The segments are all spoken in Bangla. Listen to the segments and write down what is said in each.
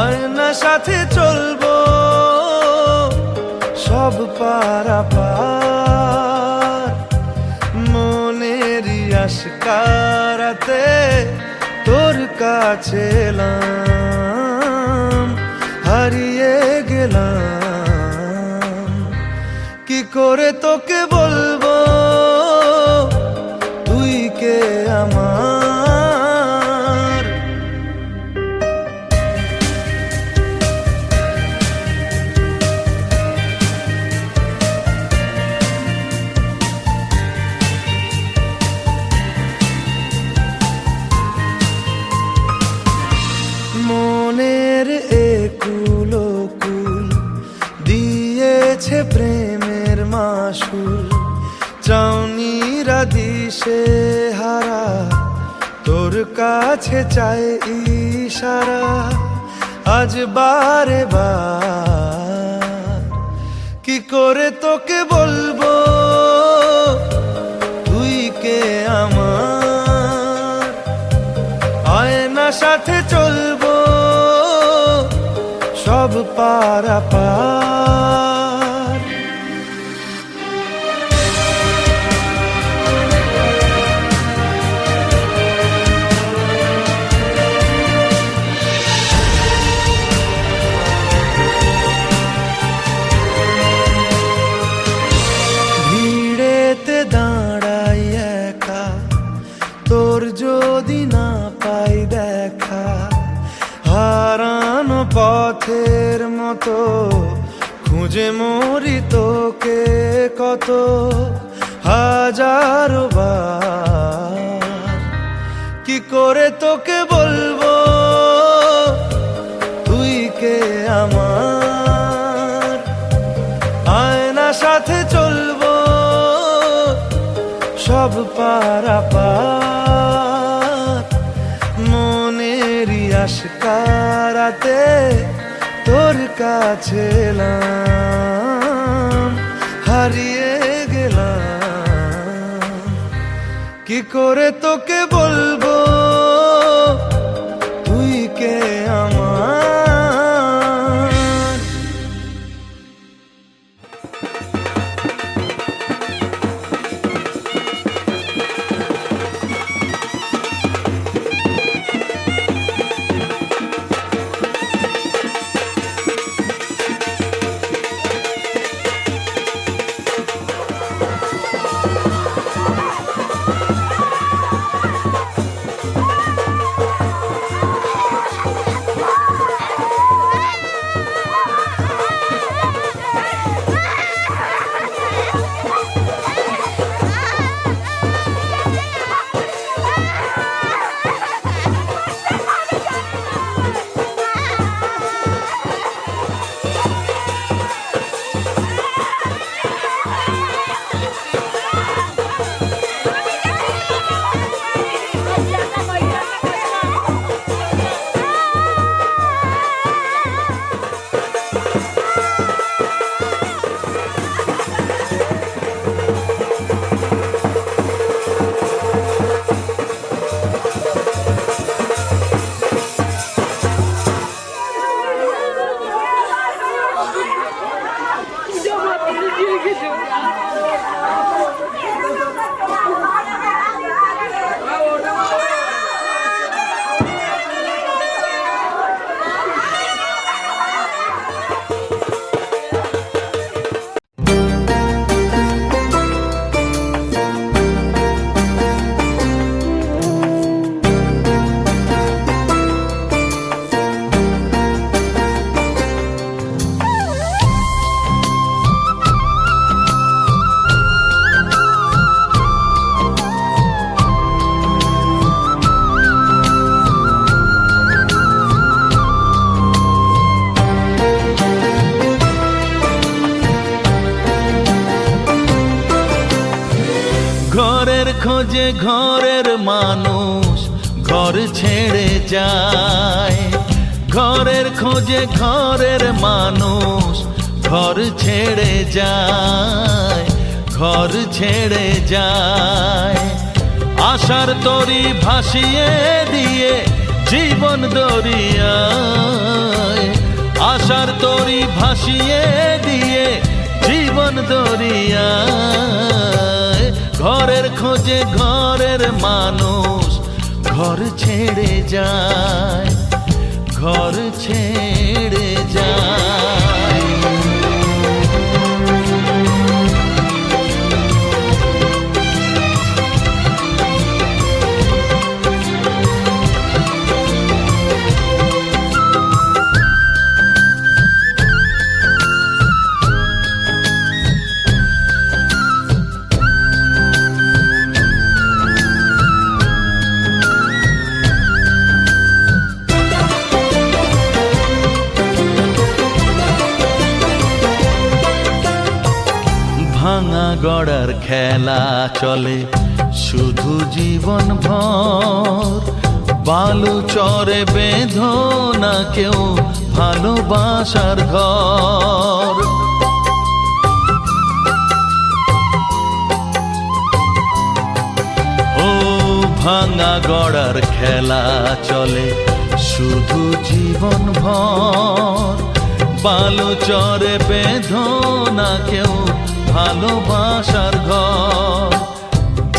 বায়না সাথে চলবো, সব পারা পার মনের আসকারাতে তোর কাছে হারিয়ে গেলাম। কি করে তোকে বলব? দিয়েছে প্রেমের মাসুল। চাউনিরা দিশে হারা, তোর কাছে চাই ইশারা। আজ বারে বার। কি করে তোকে বলব? তুই কে আমার? আয়না সাথে চলবো। সব পারা পার মতো, খুঁজে মরি তোকে কত, হাজারো বার। কি করে তোকে বলব? তুই কে আমার? আয়না সাথে চলবো, সব পারা পার মনেরই আশকারাতে কাছে হারিয়ে গেলাম। কি করে তোকে বলব? যায়। ঘরের খোঁজে ঘরের মানুষ ঘর ছেড়ে যায়, ঘর ছেড়ে যায়। আশার তরি ভাসিয়ে দিয়ে জীবন দরিয়ায়। আশার তরি ভাসিয়ে দিয়ে জীবন দরিয়ায়। ঘরের খোঁজে ঘরের মানুষ ঘর ছেড়ে যায় ঘর ছেড়ে যায়। খেলা চলে, শুধু জীবন ভর। বালু চরে বেঁধো না কেউ ভালোবাসার ঘর। ও ভাঙা গড়ার খেলা চলে, শুধু জীবন ভর। বালু চরে বেঁধো না কেউ ভালোবাসার ঘর,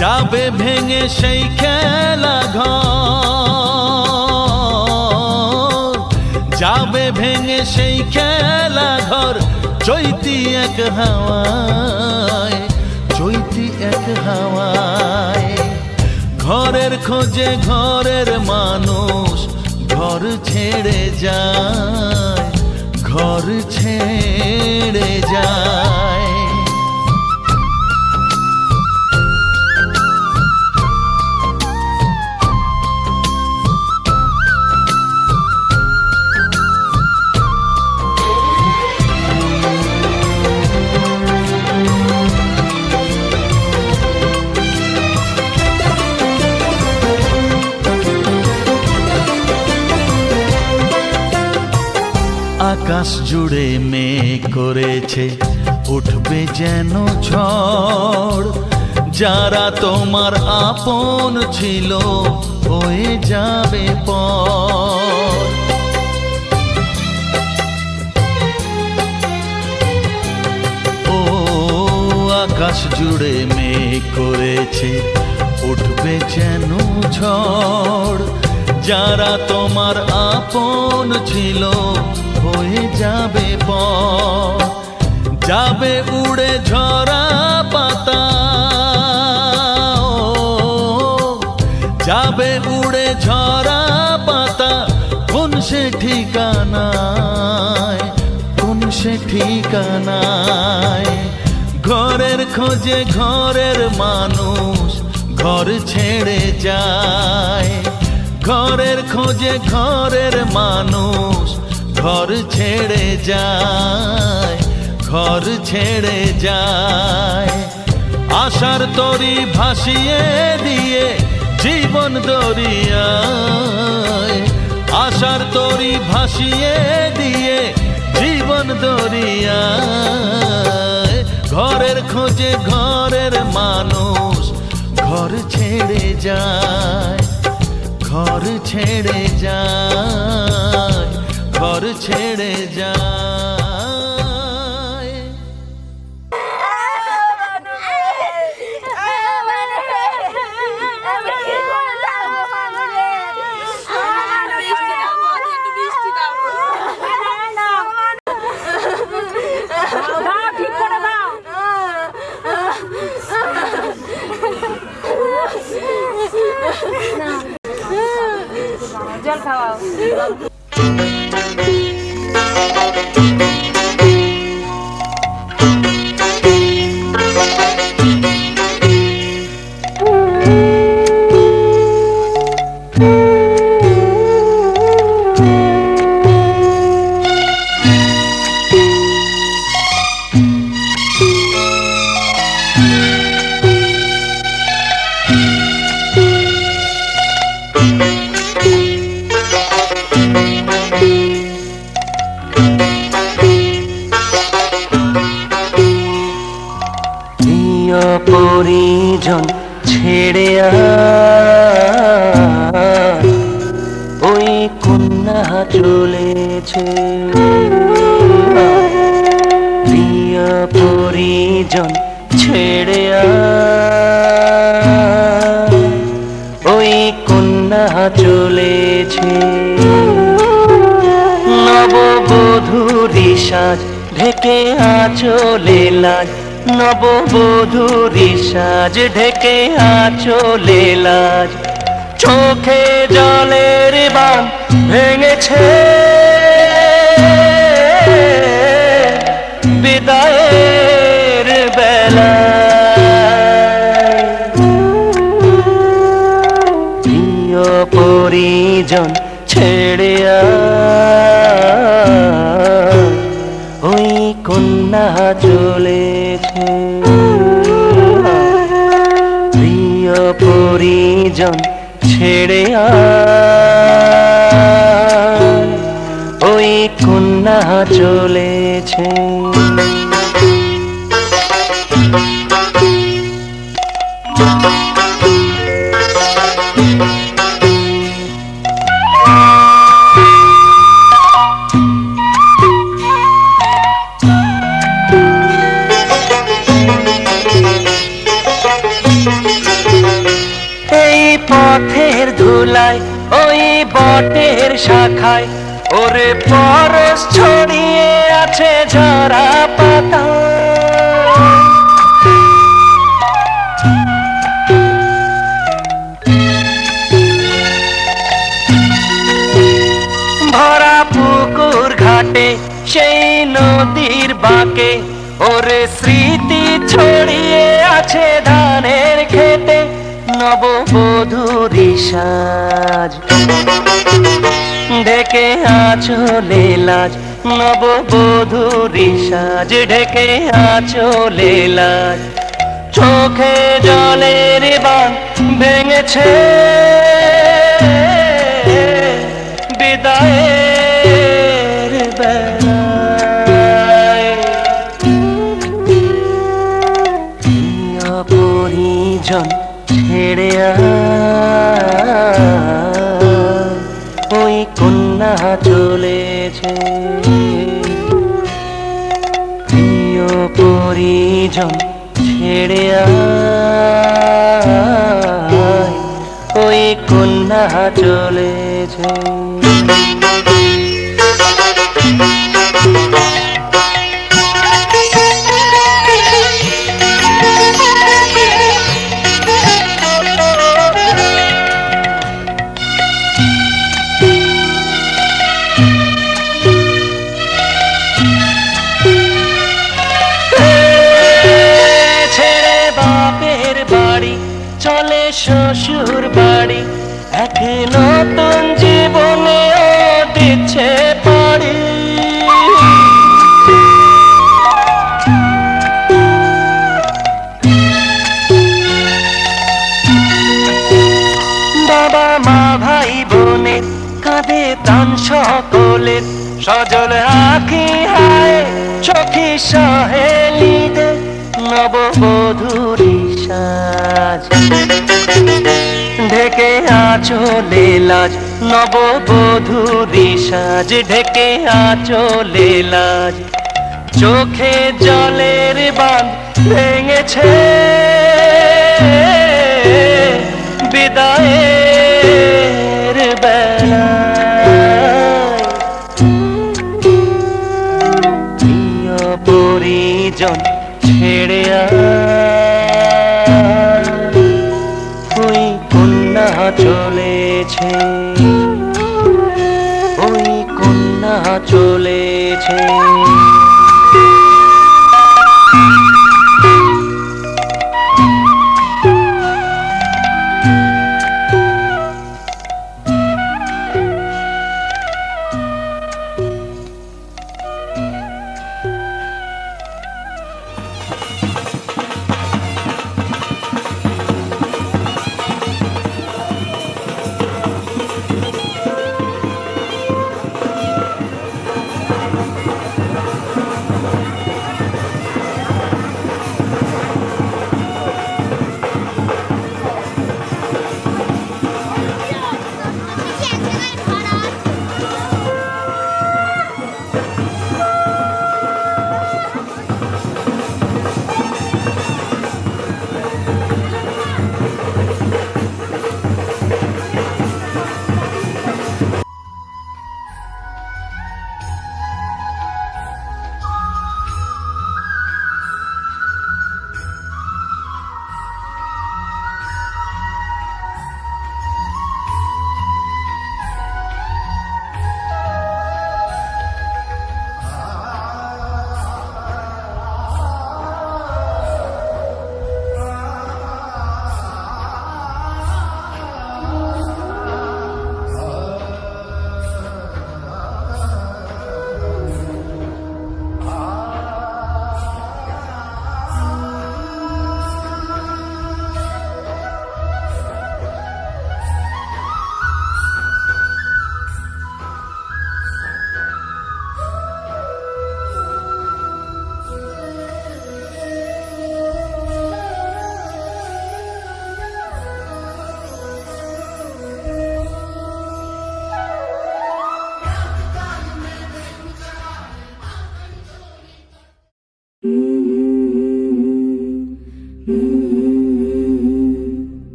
যাবে ভেঙে সেই খেলা ঘর। যাবে ভেঙে সেই খেলা ঘর, চৈতি এক হাওয়ায়, চৈতি এক হাওয়ায়। ঘরের খোঁজে ঘরের মানুষ, ঘর ছেড়ে যায়, ঘর ছেড়ে যায়। আকাশ জুড়ে মেঘ করেছে, উঠবে যেন ঝড়। যারা তোমার আপন ছিল, হয়ে যাবে পর। ও, আকাশ জুড়ে মেঘ করেছে, উঠবে যেন ঝড়। যারা তোমার আপন ছিল হয়ে যাবে পর যাবে উড়ে ঝরা পাতা। যাবে উড়ে ঝরা পাতা, কোন সে ঠিকানায়, কোন সে ঠিকানায়? ঘরের খোঁজে ঘরের মানুষ ঘর ছেড়ে যায়। ঘরের খোঁজে ঘরের মানুষ ঘর ছেড়ে যায়, ঘর ছেড়ে যায়। আশার তরি ভাসিয়ে দিয়ে জীবন দরিয়ায়। আশার তরি ভাসিয়ে দিয়ে জীবন দরিয়ায়। ঘরের খোঁজে ঘরের মানুষ ঘর ছেড়ে যায়, ঘর ছেড়ে যায়। ছেড়ে যায়। জল খাওয়াও। চলেছে। নববধূরি সাজ, ঢেকে আচলে লাজ। নববধূরি সাজ, ঢেকে আচলে লাজ। চোখে জলের বান ভেঙেছে। বিদায়ের চলেছে। প্রিয় পরিজন ছেড়ে ওই কন্যা চলেছে। বটের শাখায়। ওরে পরশ ছড়িয়ে আছে ঝরা পাতা। ভরা পুকুর ঘাটে সেই নদীর বাঁকে। ওরে স্মৃতি ছড়িয়ে আছে ধানের খেতে নববধূরি সাজ। ঢেকে আচলে লাজ নববধূরি সাজ ঢেকে আছো লাজ চোখে জলের বান ভেঙেছে। বিদায়ের চলেছে। প্রিয় পরিজন ছেড়ে ওই কন্যা চলেছে। কাঁধে তান সকলের সজল আঁকি হায় চোখে সহেলিদের নববধূরি সাজ। ঢেকে আচলে লাজ নববধূরি সাজ। ঢেকে আচলে লাজ, চোখে জলের বাঁধ ভেঙেছে। বিদায়ের আয়, ওই কন্যা চলেছে। ওই কন্যা চলেছে।